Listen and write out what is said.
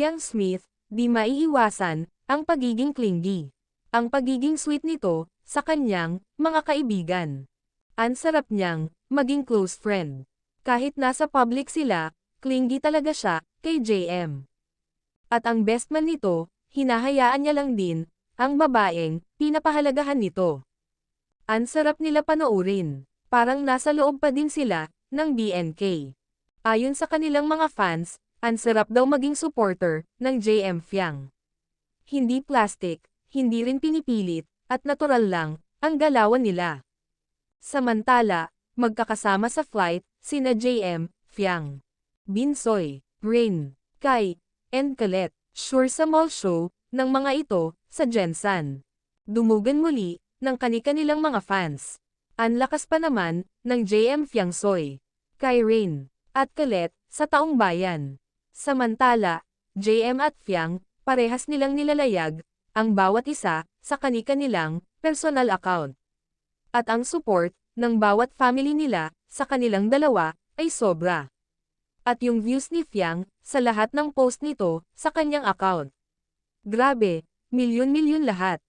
Fiang Smith, di maiiwasan, ang pagiging clingy. Ang pagiging sweet nito, sa kanyang, mga kaibigan. Ang sarap niyang, maging close friend. Kahit nasa public sila, clingy talaga siya, kay JM. At ang best man nito, hinahayaan niya lang din, ang babaeng, pinapahalagahan nito. Ang sarap nila panoorin. Parang nasa loob pa din sila, ng BNK. Ayon sa kanilang mga fans, ang sarap daw maging supporter, ng JM Fiang. Hindi plastic, hindi rin pinipilit, at natural lang, ang galawan nila. Samantala, magkakasama sa flight, sina JM, Fiang, Binsoy, Rain, Kai, and Colette, sure sa mall show, ng mga ito, sa Jensan. Dumugan muli, ng kani-kanilang mga fans. Ang lakas pa naman, ng JM Fiang Soy, Kai Rain, at Colette, sa taong bayan. Samantala, JM at Fiang, parehas nilang nilalayag, ang bawat isa, sa kani-kanilang, personal account. At ang support, ng bawat family nila, sa kanilang dalawa, ay sobra. At yung views ni Fiang, sa lahat ng post nito, sa kanyang account. Grabe, milyon-milyon lahat.